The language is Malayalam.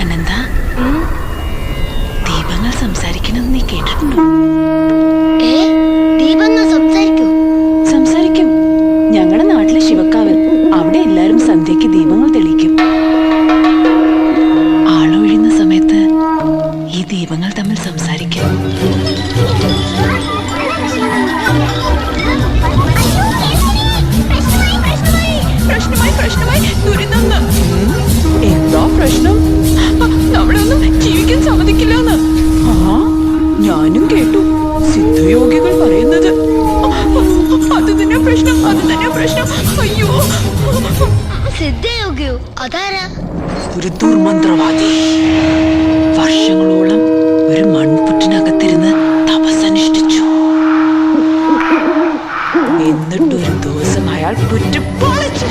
അനന്ത ദീപങ്ങൾ സംസാരിക്കണമെന്ന് നീ കേട്ടിട്ടുണ്ടോ? ദീപങ്ങൾ സംസാരിക്കും? സംസാരിക്കും. ഞങ്ങളുടെ നാട്ടിലെ ശിവക്കാവിൽ അവിടെ എല്ലാരും സന്ധ്യയ്ക്ക് ദീപങ്ങൾ തെളിയിക്കും. ആളൊഴിയുന്ന സമയത്ത് ഈ ദീപങ്ങൾ തമ്മിൽ സംസാരിക്കും. പറ്റില്ലെന്ന് ആ ഞാനും കേട്ടു. സിദ്ധയോഗികൾ പറയുന്നത്. അത് തന്നെ പ്രശ്നം അത് തന്നെ പ്രശ്നം. അയ്യോ. സിദ്ധയോഗിയോ അതാരാ? ഒരു ദുർമന്ത്രവാദി. വർഷങ്ങളോളം ഒരു മൺപുറ്റിനകത്തിരുന്ന് തപസ്സനുഷ്ഠിച്ചു. എന്നിട്ടൊരു ദിവസം അയാൾ പുറ്റുപൊളിച്ചു